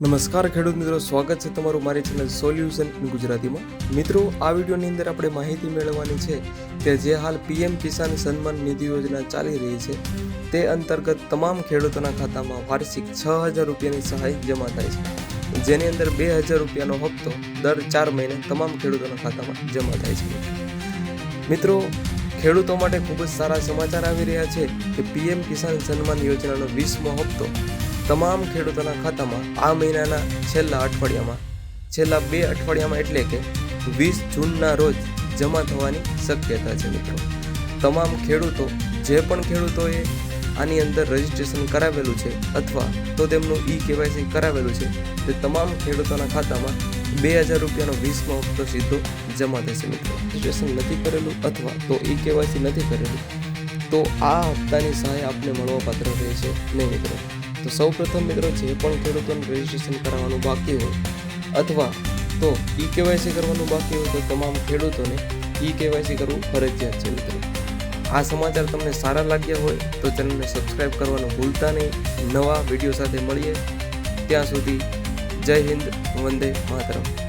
નમસ્કાર ખેડૂત મિત્રો, સ્વાગત છે તમારું મારી ચેનલ સોલ્યુશન ગુજરાતીમાં. મિત્રો, આ વિડીયોની અંદર આપણે માહિતી મેળવવાની છે કે જે હાલ પીએમ કિસાન સન્માન નિધિ યોજના ચાલી રહી છે, તે અંતર્ગત તમામ ખેડૂતોના ખાતામાં વાર્ષિક છ હજાર રૂપિયાની સહાય જમા થાય છે. જેની અંદર બે હજાર રૂપિયાનો હપ્તો દર ચાર મહિને તમામ ખેડૂતોના ખાતામાં જમા થાય છે. મિત્રો, ખેડૂતો માટે ખૂબ જ સારા સમાચાર આવી રહ્યા છે કે પીએમ કિસાન સન્માન યોજનાનો વીસમો હપ્તો તમામ ખેડૂતોના ખાતામાં આ મહિનાના છેલ્લા અઠવાડિયામાં, છેલ્લા બે અઠવાડિયામાં એટલે કે વીસ જૂનના રોજ જમા થવાની શક્યતા છે મિત્રો. તમામ ખેડૂતો, જે પણ ખેડૂતોએ આની અંદર રજીસ્ટ્રેશન કરાવેલું છે અથવા તો તેમનું ઈ કેવાયસી કરાવેલું છે, તે તમામ ખેડૂતોના ખાતામાં બે હજાર રૂપિયાનો વીસમો હપ્તો સીધો જમા થશે મિત્રો. રજીસ્ટ્રેશન નથી કરેલું અથવા તો ઈ કેવાયસી નથી કરેલું, તો આ હપ્તાની સહાય આપને મળવાપાત્ર રહેશે નહીં મિત્રો. તો સૌ પ્રથમ મિત્રો જે પણ ખેડૂતોને રજીસ્ટ્રેશન કરાવવાનું બાકી હોય, અથવા તો ઈ કેવાયસી કરવાનું બાકી હોય તો તમામ ખેડૂતોને ઈ કેવાયસી કરવું ફરજિયાત છે મિત્રો. આ સમાચાર તમને સારા લાગ્યા હોય તો ચેનલને સબસ્ક્રાઈબ કરવાનું ભૂલતા નહીં. નવા વીડિયો સાથે મળીએ. ત્યાં સુધી જય હિન્દ, વંદે માતરમ.